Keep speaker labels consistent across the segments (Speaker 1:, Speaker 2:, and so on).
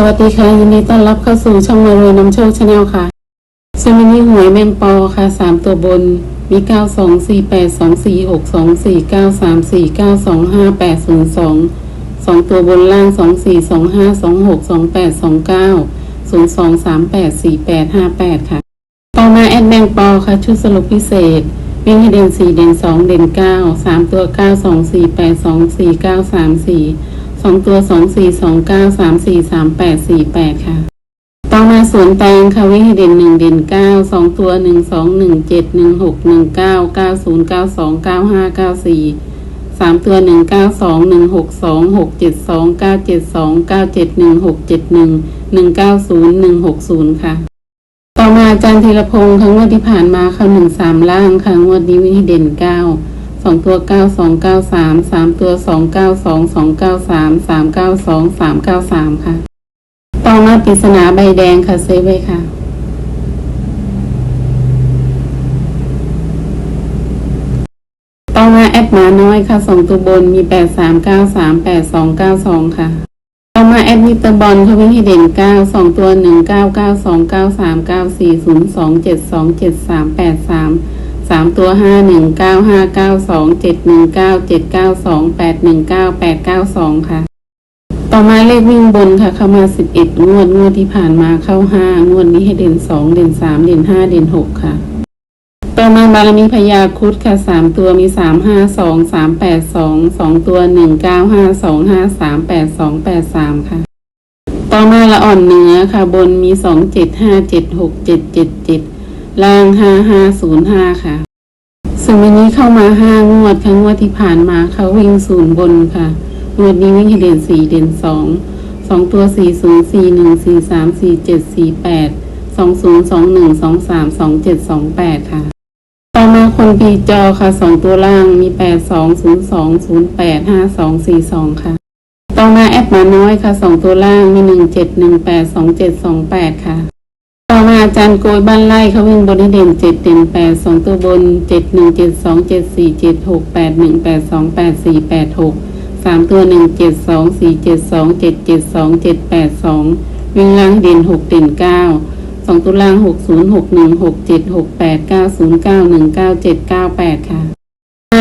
Speaker 1: สวัสดีค่ะ ยินดีต้อนรับเข้าสู่ช่องมารวยนำโชคชาแนลค่ะซึ่งมินิหวยแมงปอค่ะสามตัวบน มีเก้าสองสี่แปดสองสี่หกสองสี่เก้าสามสี่เก้าสองห้าแปดศูนย์สองสองตัวบนล่างสองสี่สองห้าสองหกสองแปดสองเก้าศูนย์สองสามแปดสี่แปดห้าแปดค่ะ ต่อมาแอดแมงปอค่ะ ชุดสรุปพิเศษวิ่งให้เด่นสี่เด่นสองเด่นเก้าสามตัวเก้าสองสี่แปดสองสี่เก้าสามสี่ สองตัวสองสี่สองเก้าสามสี่สามแปดสี่แปดค่ะ ต่อมาสวนแตงค่ะวิ่งให้เด่นหนึ่งเด่นเก้าสองตัวหนึ่งสองหนึ่งเจ็ดหนึ่งหกหนึ่งเก้าเก้าศูนย์เก้าสองเก้าห้าเก้าสี่สามตัวหนึ่งเก้าสองหนึ่งหกสองหกเจ็ดสองเก้าเจ็ดสองเก้าเจ็ดหนึ่งหกเจ็ดหนึ่งหนึ่งเก้าศูนย์หนึ่งหกศูนย์ค่ะ ต่อมาอาจารย์ธีรพงศ์ครั้งวันที่ผ่านมาเขาหนึ่งสามล่างค่ะงวดนี้วิ่งให้เด่นเก้า องตัวเก้าสองเก้าสามสามตัวสองเก้าสองสองเก้าสามสามเก้าสองสามเก้าสามค่ะ ต่อมาปริศนาใบแดงค่ะเซฟไว้ค่ะต่อมาแอปหมาน้อยค่ะสองตัวบนมีแปดสามเก้าสามแปดสองเก้าสองค่ะต่อมาแอดมิเตอร์บอลเขาวิ่งให้เด่นเก้าสองตัวหนึ่งเก้าเก้าสองเก้าสามเก้าสี่ศูนย์สองเจ็ดสองเจ็ดสามแปดสาม สามตัวห้าหนึ่งเก้าห้าเก้าสองเจ็ดหนึ่งเก้าเจ็ดเก้าสองแปดหนึ่งเก้าแปดเก้าสองค่ะ ต่อมาเลขวิ่งบนค่ะ เข้ามาสิบเอ็ดงวดงวดที่ผ่านมาเข้าห้างวดนี้ให้เด่นสองเด่นสามเด่นห้าเด่นหกค่ะ ต่อมาบารมีพญาคุดค่ะสามตัวมีสามห้าสองสามแปดสองสองตัวหนึ่งเก้าห้าสองห้าสามแปดสองแปดสามค่ะต่อมาละอ่อนเนื้อค่ะ บนมีสองเจ็ดห้าเจ็ดหกเจ็ดเจ็ดเจ็ด ล่างห้าห้าศูนย์ห้าค่ะซึ่งวันนี้เข้ามาห้างวดครั้งวดที่ผ่านมาเขาวิ่งศูนย์บนค่ะงวดนี้วิ่งให้เด่นสี่เด่นสองสองตัวสี่ศูนย์สี่หนึ่งสี่สามสี่เจ็ดสี่แปดสองศูนย์สองหนึ่งสองสามสองเจ็ดสองแปดค่ะ ต่อมาคนปีจอค่ะสองตัวล่างมีแปดสองศูนย์สองศูนย์แปดห้าสองสี่สองค่ะ ต่อมาแอปมาน้อยค่ะสองตัวล่างมีหนึ่งเจ็ดหนึ่งแปดสองเจ็ดสองแปดค่ะ ต่อมาอาจารย์โกยบ้านไร่เขาวิ่งบนให้เด่นเจ็ดเด่นแปดสองตัวบนเจ็ดหนึ่งเจ็ดสองเจ็ดสี่เจ็ดหกแปดหนึ่งแปดสองแปดสี่แปดหกสามตัวหนึ่งเจ็ดสองสี่เจ็ดสองเจ็ดเจ็ดสองเจ็ดแปดสองวิ่งล่างเด่นหกเด่นเก้าสองตัวล่างหกศูนย์หกหนึ่งหกเจ็ดหกแปดเก้าศูนย์เก้าหนึ่งเก้าเจ็ดเก้าแปดค่ะ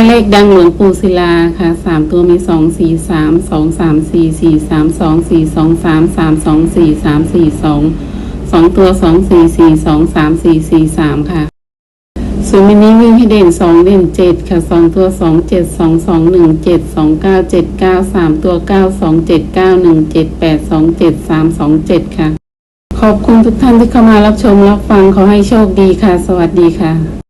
Speaker 1: เลขดังหลวงปู่ศิลาค่ะสามตัวมีสองสี่สามสองสามสี่สี่สามสองสี่สองสามสามสองสี่สามสี่สอง สองตัวสองสี่สี่สองสามสี่สี่สามค่ะส่วนมินิวิ่งให้เด่นสองเด่นเจ็ดค่ะสองตัวสองเจ็ดสองสองหนึ่งเจ็ดสองเก้าเจ็ดเก้าสามตัวเก้าสองเจ็ดเก้าหนึ่งเจ็ดแปดสองเจ็ดสามสองเจ็ดค่ะ ขอบคุณทุกท่านที่เข้ามารับชมรับฟังขอให้โชคดีค่ะ สวัสดีค่ะ